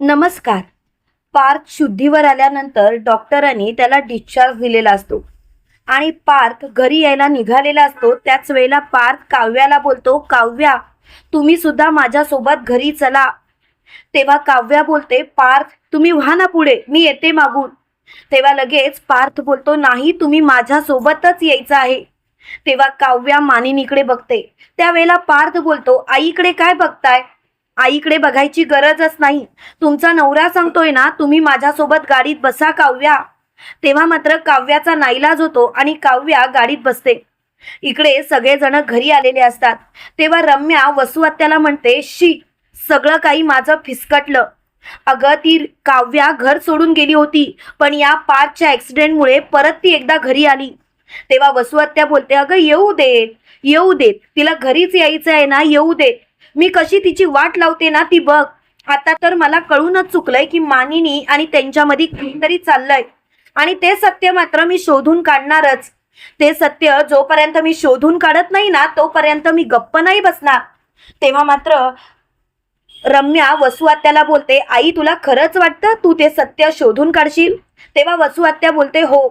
नमस्कार. पार्थ शुद्धीवर आल्यानंतर डॉक्टरांनी त्याला डिस्चार्ज दिलेला असतो. आणि पार्थ घरी यायला निघालेला असतो त्याच वेळेला पार्थ काव्याला बोलतो काव्या तुम्ही सुद्धा माझ्यासोबत घरी चला. तेव्हा काव्या बोलते पार्थ तुम्ही व्हा ना पुढे मी येते मागून. तेव्हा लगेच पार्थ बोलतो नाही तुम्ही माझ्यासोबतच यायचं आहे. तेव्हा काव्या मानिनीकडे बघते. त्यावेळेला पार्थ बोलतो आईकडे काय बघताय? आईकडे बघायची गरजच नाही. तुमचा नवरा सांगतोय ना तुम्ही माझ्यासोबत गाडीत बसा काव्या. तेव्हा मात्र काव्याचा नाईलाज होतो आणि काव्या गाडीत बसते. इकडे सगळेजण घरी आलेले असतात. तेव्हा रम्या वसुहत्याला म्हणते शी सगळं काही माझं फिसकटलं. अगं ती काव्या घर सोडून गेली होती पण या पार्कच्या ॲक्सिडेंटमुळे परत ती एकदा घरी आली. तेव्हा वसुहत्या बोलते अगं येऊ देत येऊ देत. तिला घरीच यायचं आहे ना येऊ देत. मी कशी तिची वाट लावते ना ती बघ. आता तर मला कळूनच चुकलंय की मानिनी आणि त्यांच्यामध्ये काहीतरी चाललंय. आणि ते सत्य मात्र मी शोधून काढणारच. ते सत्य जोपर्यंत मी शोधून काढत नाही ना तोपर्यंत मी गप्प नाही बसणार. तेव्हा मात्र रम्या वसुआत्याला बोलते आई तुला खरंच वाटतं तू ते सत्य शोधून काढशील? तेव्हा वसुआत्या बोलते हो.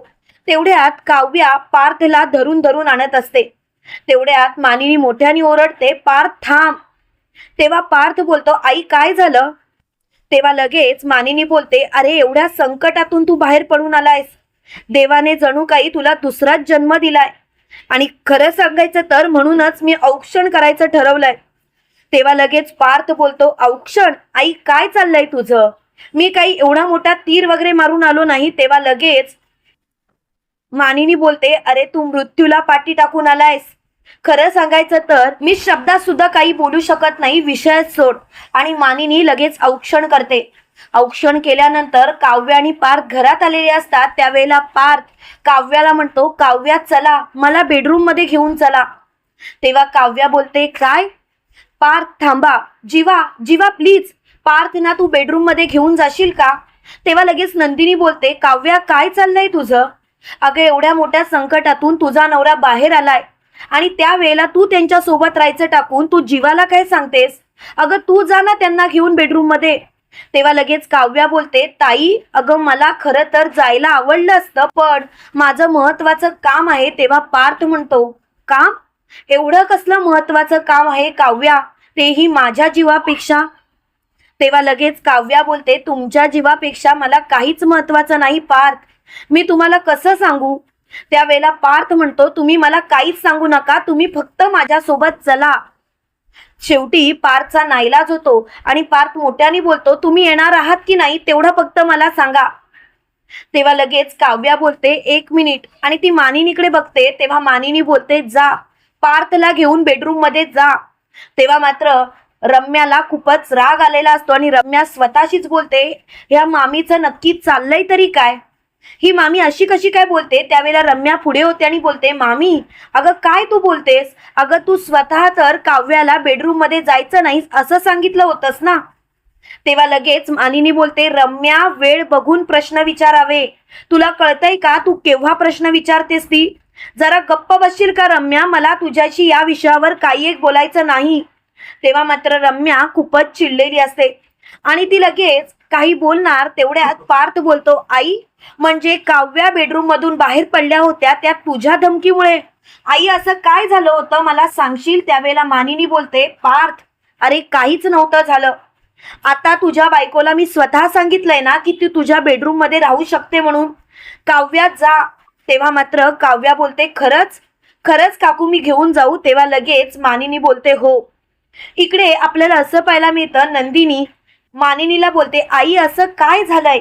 तेवढ्यात काव्या पार्थला धरून धरून आणत असते. तेवढ्यात मानिनी मोठ्याने ओरडते पार्थ थांब. तेव्हा पार्थ बोलतो आई काय झालं? तेव्हा लगेच मानिनी बोलते अरे एवढ्या संकटातून तू बाहेर पडून आलायस. देवाने जणू काही तुला दुसराच जन्म दिलाय. आणि खरं सांगायचं तर म्हणूनच मी औक्षण करायचं ठरवलंय. तेव्हा लगेच पार्थ बोलतो औक्षण? आई काय चाललंय तुझं? मी काही एवढा मोठा तीर वगैरे मारून आलो नाही. तेव्हा लगेच मानिनी बोलते अरे तू मृत्यूला पाठी टाकून आलायस. खरं सांगायचं तर मी शब्दात सुद्धा काही बोलू शकत नाही विषयच सोड. आणि मानिनी लगेच औक्षण करते. औक्षण केल्यानंतर काव्य आणि पार्थ घरात आलेले असतात. त्यावेळेला पार्थ काव्याला म्हणतो काव्या चला. मला बेडरूममध्ये घेऊन चला. तेव्हा काव्या बोलते काय? पार्थ थांबा. जीवा जीवा प्लीज पार्थ ना तू बेडरूममध्ये घेऊन जाशील का? तेव्हा लगेच नंदिनी बोलते काव्या काय चाललंय तुझं? अगं एवढ्या मोठ्या संकटातून तुझा नवरा बाहेर आलाय. आणि त्यावेळेला तू त्यांच्यासोबत राहायचं टाकून तू जीवाला काय सांगतेस? अगं तू जा ना त्यांना घेऊन बेडरूममध्ये. तेव्हा लगेच काव्या बोलते ताई अगं मला खरं तर जायला आवडलं असतं पण माझं महत्वाचं काम आहे तेव्हा पार्थ म्हणतो. काम? एवढं कसलं महत्वाचं काम आहे काव्या? तेही माझ्या जीवापेक्षा? तेव्हा लगेच काव्या बोलते तुमच्या जीवापेक्षा मला काहीच महत्वाचं नाही पार्थ. मी तुम्हाला कसं सांगू? त्यावेळेला पार्थ म्हणतो तुम्ही मला काहीच सांगू नका तुम्ही फक्त माझ्यासोबत चला. शेवटी पार्थचा नाईलाज होतो आणि पार्थ मोठ्याने बोलतो तुम्ही येणार आहात की नाही तेवढं फक्त मला सांगा. तेव्हा लगेच काव्या बोलते एक मिनिट. आणि ती मानिनीकडे बघते तेव्हा मानिनी बोलते जा पार्थला घेऊन बेडरूममध्ये जा. तेव्हा मात्र रम्याला खूपच राग आलेला असतो आणि रम्या स्वतःशीच बोलते ह्या मामीचं नक्की चाललंय तरी काय? ही मामी अशी कशी काय बोलते? त्यावेळेला रम्या पुढे होते आणि बोलते मामी अगं काय तू बोलतेस? अगं तू स्वतः तर काव्याला बेडरूममध्ये जायचं नाहीस असं सांगितलं होतंस ना? तेव्हा लगेच मानिनी बोलते रम्या वेळ बघून प्रश्न विचारावे. तुला कळतंय का तू केव्हा प्रश्न विचारतेस ती? जरा गप्प बसशील का रम्या? मला तुझ्याशी या विषयावर काही एक बोलायचं नाही. तेव्हा मात्र रम्या खूपच चिडलेली असते. आणि ती लगेच काही बोलणार तेवढ्यात पार्थ बोलतो आई म्हणजे काव्या बेडरूम मधून बाहेर पडल्या होत्या त्या तुझ्या धमकीमुळे. आई असं काय झालं होतं? मला सांगशील? त्यावेळेला मानिनी बोलते पार्थ अरे काहीच नव्हतं झालं. आता तुझ्या बायकोला मी स्वतः सांगितलंय ना की ती तुझ्या बेडरूममध्ये राहू शकते म्हणून. काव्यात जा. तेव्हा मात्र काव्या बोलते खरंच? खरंच काकू मी घेऊन जाऊ. तेव्हा लगेच मानिनी बोलते हो. इकडे आपल्याला असं पाहायला मिळतं नंदिनी मानिनीला बोलते आई असं काय झालंय?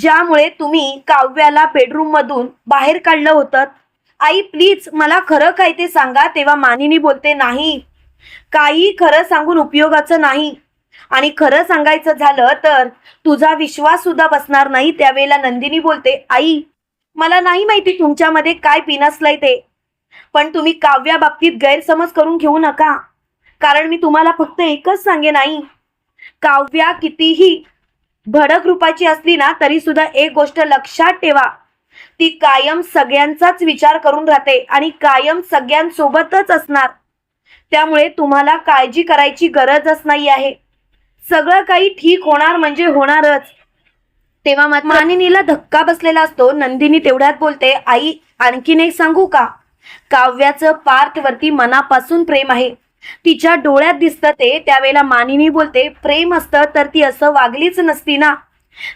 ज्यामुळे तुम्ही काव्याला बेडरूम मधून बाहेर काढलं होतं. आई प्लीज मला खरं काय ते सांगा. तेव्हा मानिनी बोलते नाही काही खरं सांगून उपयोगाचं नाही. आणि खरं सांगायचं झालं तर तुझा विश्वास सुद्धा बसणार नाही. त्यावेळेला नंदिनी बोलते आई मला नाही माहिती तुमच्यामध्ये काय पिनसलंय ते पण तुम्ही काव्या बाबतीत गैरसमज करून घेऊ नका. कारण मी तुम्हाला फक्त एकच सांगेन आई. काव्या कितीही भडक रूपाची असली ना तरी सुद्धा एक गोष्ट लक्षात ठेवा. ती कायम सगळ्यांचाच विचार करून राहते आणि कायम सगळ्यांसोबतच असणार. त्यामुळे तुम्हाला काळजी करायची गरजच नाही आहे. सगळं काही ठीक होणार म्हणजे होणारच. तेव्हा मानिनीला धक्का बसलेला असतो. नंदिनी तेवढ्यात बोलते आई आणखीन एक सांगू का? काव्याचं पार्थवरती मनापासून प्रेम आहे. तिच्या डोळ्यात दिसतं ते त्यावेळेला मानिनी बोलते प्रेम असतं तर ती असं वागलीच नसती ना.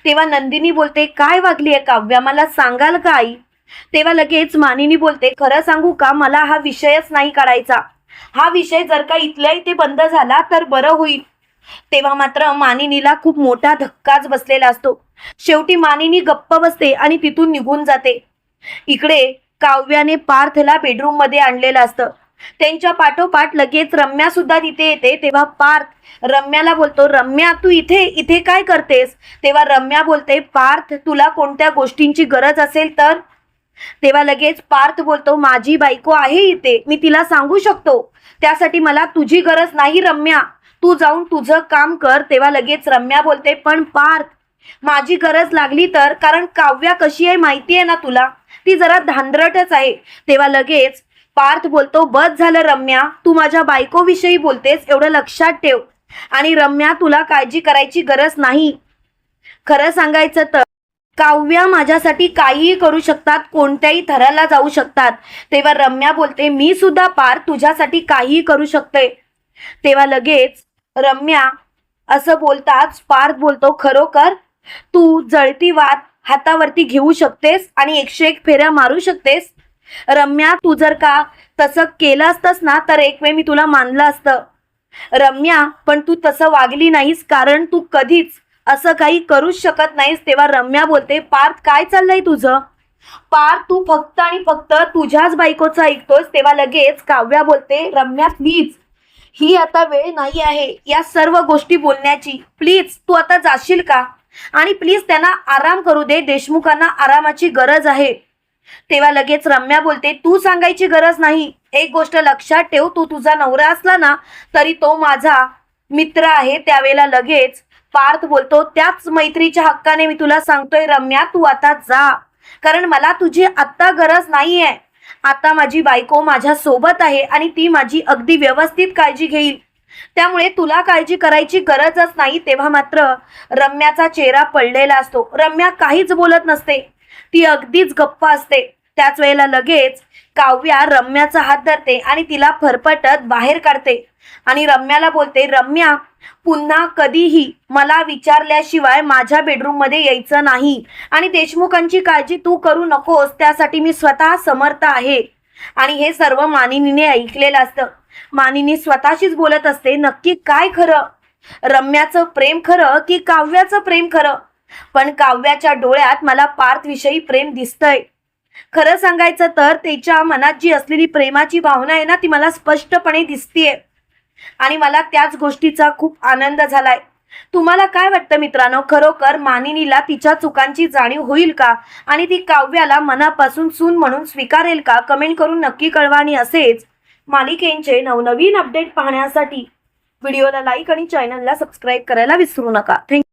तेव्हा नंदिनी बोलते काय वागली आहे काव्या मला सांगाल का आई? तेव्हा लगेच मानिनी बोलते खरं सांगू का मला हा विषयच नाही काढायचा. हा विषय जर का इथल्या इथे बंद झाला तर बरं होईल. तेव्हा मात्र मानिनीला खूप मोठा धक्काच बसलेला असतो. शेवटी मानिनी गप्प बसते आणि तिथून निघून जाते. इकडे काव्याने पार्थला बेडरूममध्ये आणलेलं असतं. त्यांच्या पाठोपाठ लगेच रम्या सुद्धा तिथे येते. तेव्हा पार्थ रम्याला बोलतो रम्या तू इथे इथे काय करतेस? तेव्हा रम्या बोलते पार्थ तुला कोणत्या गोष्टींची गरज असेल तर? तेव्हा लगेच पार्थ बोलतो माझी बायको आहे इथे मी तिला सांगू शकतो. त्यासाठी मला तुझी गरज नाही रम्या. तू जाऊन तुझं काम कर. तेव्हा लगेच रम्या बोलते पण पार्थ माझी गरज लागली तर कारण काव्या कशी आहे माहिती आहे ना तुला? ती जरा धांदरटच आहे. तेव्हा लगेच पार्थ बोलतो बस झालं रम्या तू माझ्या बायकोविषयी बोलतेस एवढं लक्षात ठेव. आणि रम्या तुला काळजी करायची गरज नाही. खरं सांगायचं तर काव्या माझ्यासाठी काहीही करू शकतात कोणत्याही थराला जाऊ शकतात. तेव्हा रम्या बोलते मी सुद्धा पार तुझ्यासाठी काहीही करू शकते. तेव्हा लगेच रम्या असं बोलताच पार्थ बोलतो खरोखर तू जळती वात हातावरती घेऊ शकतेस आणि एकशे एक फेऱ्या मारू शकतेस. रम्या तू जर का तसं केलं असतंस ना तर एक वेळ मी तुला मानलं असतं. रम्या पण तू तसं वागली नाहीस कारण तू कधीच असं काही करूच शकत नाहीस तेव्हा रम्या बोलते पार्थ काय चाललंय तुझं? पार्थ तू फक्त आणि फक्त तुझ्याच बायकोचं ऐकतोस. तेव्हा लगेच काव्या बोलते रम्या प्लीज ही आता वेळ नाही आहे या सर्व गोष्टी बोलण्याची. प्लीज तू आता जाशील का? आणि प्लीज त्यांना आराम करू दे देशमुखांना आरामाची गरज आहे. तेव्हा लगेच रम्या बोलते तू सांगायची गरज नाही. एक गोष्ट लक्षात ठेव तू तुझा नवरा असला ना तरी तो माझा मित्र आहे. त्यावेळेला लगेच पार्थ बोलतो त्याच मैत्रीच्या हक्काने मी तुला सांगतोय रम्या तू आता जा. कारण मला तुझी आत्ता गरज नाहीये. आता माझी बायको माझ्या सोबत आहे आणि ती माझी अगदी व्यवस्थित काळजी घेईल. त्यामुळे तुला काळजी करायची गरजच नाही. तेव्हा मात्र रम्याचा चेहरा पडलेला असतो. रम्या काहीच बोलत नसते. ती अगदीच गप्प असते. त्याच वेळेला लगेच काव्या रम्याचा हात धरते आणि तिला फरफटत बाहेर काढते. आणि रम्याला बोलते रम्या पुन्हा कधीही मला विचारल्याशिवाय माझ्या बेडरूममध्ये यायचं नाही. आणि देशमुखांची काळजी तू करू नकोस त्यासाठी मी स्वतः समर्थ आहे. आणि हे सर्व मानिनीने ऐकलेलं असतं. मानिनी स्वतःशीच बोलत असते नक्की काय खरं? रम्याचं प्रेम खरं की काव्याचं प्रेम खरं? पण काव्याच्या डोळ्यात मला पार्थविषयी प्रेम दिसतंय. खरं सांगायचं तर त्याच्या मनात जी असलेली प्रेमाची भावना आहे ना ती मला स्पष्टपणे दिसतीये. आणि मला त्याच गोष्टीचा खूप आनंद झालाय. तुम्हाला काय वाटतं मित्रांनो? खरोखर मानिनीला तिच्या चुकांची जाणीव होईल का? आणि ती काव्याला मनापासून सून म्हणून स्वीकारेल का? कमेंट करून नक्की कळवा आणि असेच मालिकेंचे नवनवीन अपडेट पाहण्यासाठी व्हिडिओला लाईक आणि चॅनलला सबस्क्राईब करायला विसरू नका. थँक्यू